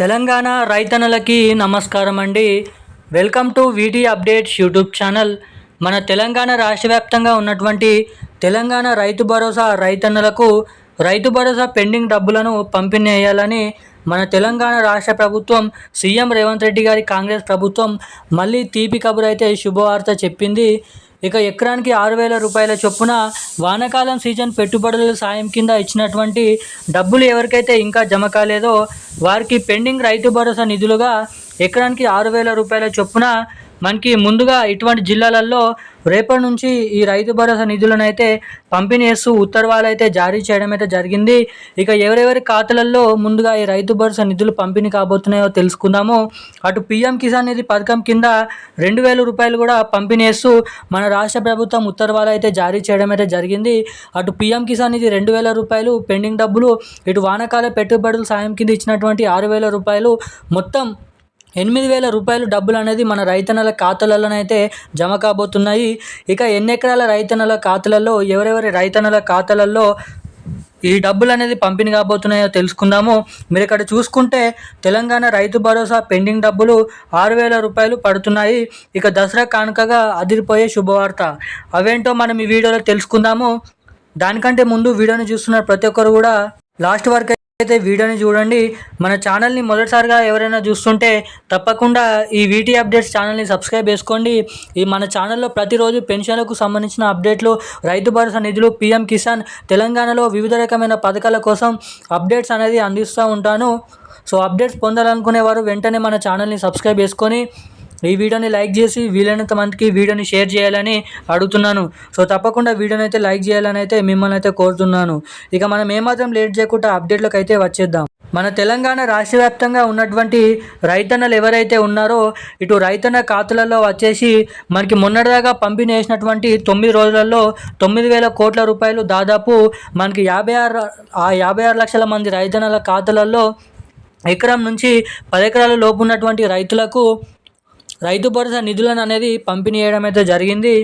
తెలంగాణ రైతన్నలకి నమస్కారం అండి welcome to VT updates YouTube channel. మన తెలంగాణ రాష్ట్ర వ్యాప్తంగా ఉన్నటువంటి తెలంగాణ రైతు భరోసా రైతన్నలకు రైతు భరోసా పెండింగ్ డబ్బులను పంపిణీ చేయాలని మన తెలంగాణ రాష్ట్ర ప్రభుత్వం సీఎం రేవంత్ రెడ్డి గారి కాంగ్రెస్ ప్రభుత్వం మళ్ళీ తీపి కబురైతే అయితే శుభవార్త చెప్పింది. ఇక ఎకరానికి ఆరు వేల రూపాయల చొప్పున వానాకాలం సీజన్ పెట్టుబడుల సాయం కింద ఇచ్చినటువంటి డబ్బులు ఎవరికైతే ఇంకా జమ కాలేదో వారికి పెండింగ్ రైతు భరోసా నిధులుగా ఎకరానికి ఆరు వేల రూపాయల చొప్పున మనకి ముందుగా ఇటువంటి జిల్లాలలో రేపటి నుంచి ఈ రైతు భరోసా నిధులను అయితే పంపిణీ చేస్తూ ఉత్తర్వాలు అయితే జారీ చేయడం అయితే జరిగింది. ఇక ఎవరెవరి ఖాతాలలో ముందుగా ఈ రైతు భరోసా నిధులు పంపిణీ కాబోతున్నాయో తెలుసుకుందాము. అటు పిఎం కిసాన్ నిధి పథకం కింద రెండు వేల రూపాయలు కూడా పంపిణీ చేస్తూ మన రాష్ట్ర ప్రభుత్వం ఉత్తర్వులు అయితే జారీ చేయడం అయితే జరిగింది. అటు పిఎం కిసాన్ నిధి రెండు వేల రూపాయలు పెండింగ్ డబ్బులు ఇటు వానకాల పెట్టుబడుల సాయం కింద ఇచ్చినటువంటి ఆరు వేల రూపాయలు మొత్తం ఎనిమిది వేల రూపాయలు డబ్బులు అనేది మన రైతన్నల ఖాతాలలోనైతే జమ కాబోతున్నాయి. ఇక ఎన్ని ఎకరాల రైతన్నల ఖాతాలలో ఎవరెవరి రైతన్నల ఖాతాలలో ఈ డబ్బులు అనేది పంపిణీ కాబోతున్నాయో తెలుసుకుందాము. మీరు ఇక్కడ చూసుకుంటే తెలంగాణ రైతు భరోసా పెండింగ్ డబ్బులు ఆరు వేల రూపాయలు పడుతున్నాయి. ఇక దసరా కానుకగా అదిరిపోయే శుభవార్త. అవేంటో మనం ఈ వీడియోలో తెలుసుకుందాము. దానికంటే ముందు వీడియోని చూస్తున్న ప్రతి ఒక్కరు కూడా లాస్ట్ వరకు అయితే వీడియోని చూడండి. మన ఛానల్ని మొదటిసారిగా ఎవరైనా చూస్తుంటే తప్పకుండా ఈ వీటీ అప్డేట్స్ ఛానల్ని సబ్స్క్రైబ్ చేసుకోండి. ఈ మన ఛానల్లో ప్రతిరోజు పెన్షన్లకు సంబంధించిన అప్డేట్లు రైతు భరోసా నిధులు పీఎం కిసాన్ తెలంగాణలో వివిధ రకమైన పథకాల కోసం అప్డేట్స్ అనేది అందిస్తూ ఉంటాను. సో అప్డేట్స్ పొందాలనుకునేవారు వెంటనే మన ఛానల్ని సబ్స్క్రైబ్ చేసుకొని ఈ వీడియోని లైక్ చేసి వీలైనంత మందికి వీడియోని షేర్ చేయాలని అడుగుతున్నాను. సో తప్పకుండా వీడియోని అయితే లైక్ చేయాలని అయితే మిమ్మల్ని అయితే కోరుతున్నాను. ఇక మనం ఏమాత్రం లేట్ చేయకుండా అప్డేట్లకు అయితే వచ్చేద్దాం. మన తెలంగాణ రాష్ట్ర వ్యాప్తంగా ఉన్నటువంటి రైతన్నలు ఎవరైతే ఉన్నారో ఇటు రైతన్న ఖాతాలలో వచ్చేసి మనకి మొన్నటిదాకా పంపిణీ చేసినటువంటి తొమ్మిది రోజులలో తొమ్మిది వేల కోట్ల రూపాయలు దాదాపు మనకి యాభై ఆరు ఆ యాభై ఆరు లక్షల మంది రైతన్నల ఖాతాలలో ఎకరం నుంచి పది ఎకరాల లోపు ఉన్నటువంటి రైతులకు రైతు భరోసా నిధులను అనేది పంపిణీ చేయడం అయితే జరిగింది.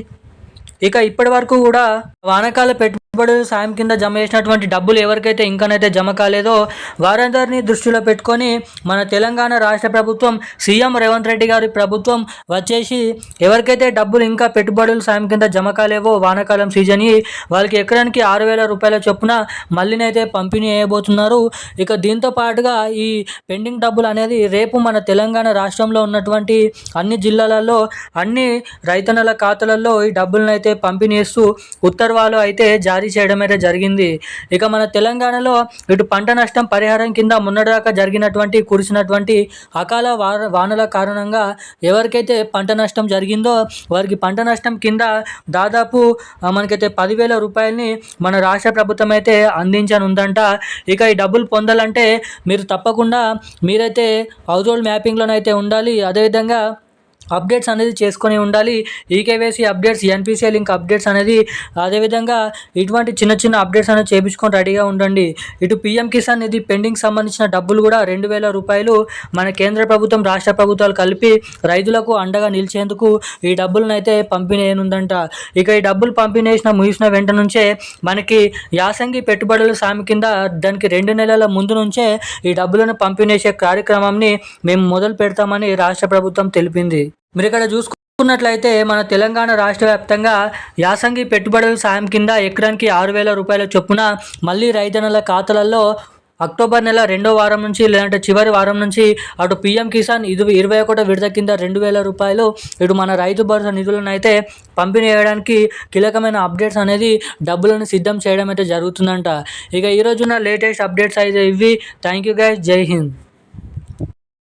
ఇక ఇప్పటి వరకు కూడా వానాకాల ఇప్పుడు సాయం కింద జమ చేసినటువంటి డబ్బులు ఎవరికైతే ఇంకానైతే జమ కాలేదో వారందరినీ దృష్టిలో పెట్టుకొని మన తెలంగాణ రాష్ట్ర ప్రభుత్వం సీఎం రేవంత్ రెడ్డి గారి ప్రభుత్వం వచ్చేసి ఎవరికైతే డబ్బులు ఇంకా పెట్టుబడులు సాయం కింద జమ కాలేవో వానాకాలం సీజన్ వాళ్ళకి ఎకరానికి ఆరు వేల రూపాయల చొప్పున మళ్ళీనైతే పంపిణీ చేయబోతున్నారు. ఇక దీంతో పాటుగా ఈ పెండింగ్ డబ్బులు అనేది రేపు మన తెలంగాణ రాష్ట్రంలో ఉన్నటువంటి అన్ని జిల్లాలలో అన్ని రైతన్నల ఖాతాలలో ఈ డబ్బులను అయితే పంపిణీ చేస్తూ ఉత్తర్వాలు అయితే జారీ చేయడం అయితే జరిగింది. ఇక మన తెలంగాణలో ఇటు పంట నష్టం పరిహారం కింద మొన్నటిదాకా జరిగినటువంటి కురిసినటువంటి అకాల వాన వానల కారణంగా ఎవరికైతే పంట నష్టం జరిగిందో వారికి పంట నష్టం కింద దాదాపు మనకైతే పదివేల రూపాయలని మన రాష్ట్ర ప్రభుత్వం అయితే అందించనుందంట. ఇక ఈ డబ్బులు పొందాలంటే మీరు తప్పకుండా మీరైతే హౌస్ హోల్డ్ మ్యాపింగ్లోనైతే ఉండాలి. అదేవిధంగా అప్డేట్స్ అనేది చేసుకొని ఉండాలి. EKYC updates NPCI link updates అనేది అదేవిధంగా ఇటువంటి చిన్న చిన్న అప్డేట్స్ అనేది చేయించుకొని రెడీగా ఉండండి. ఇటు పిఎం కిసాన్ నిధి పెండింగ్ సంబంధించిన డబ్బులు కూడా రెండు వేల రూపాయలు మన కేంద్ర ప్రభుత్వం రాష్ట్ర ప్రభుత్వాలు కలిపి రైతులకు అండగా నిలిచేందుకు ఈ డబ్బులను అయితే పంపిణీయనుందంట. ఇక ఈ డబ్బులు పంపిణీసిన ముగిసిన వెంట నుంచే మనకి యాసంగి పెట్టుబడుల సామి కింద దానికి రెండు నెలల ముందు నుంచే ఈ డబ్బులను పంపిణీ చేసే కార్యక్రమాన్ని మేము మొదలు పెడతామని రాష్ట్ర ప్రభుత్వం తెలిపింది. మీరు ఇక్కడ చూసుకున్నట్లయితే మన తెలంగాణ రాష్ట్ర వ్యాప్తంగా యాసంగి పెట్టుబడుల సాయం కింద ఎకరానికి ఆరు వేల రూపాయల చొప్పున మళ్ళీ రైతన్నల ఖాతాలలో అక్టోబర్ నెల రెండో వారం నుంచి లేదంటే చివరి వారం నుంచి అటు పిఎం కిసాన్ ఇది ఇరవై ఒకటో విడత కింద రెండు వేల రూపాయలు ఇటు మన రైతు భరోసా నిధులను అయితే పంపిణీ చేయడానికి కీలకమైన అప్డేట్స్ అనేది డబ్బులను సిద్ధం చేయడం అయితే జరుగుతుందంట. ఇక ఈ రోజున లేటెస్ట్ అప్డేట్స్ అయితే ఇవి. థ్యాంక్ యూ గైస్ జై హింద్.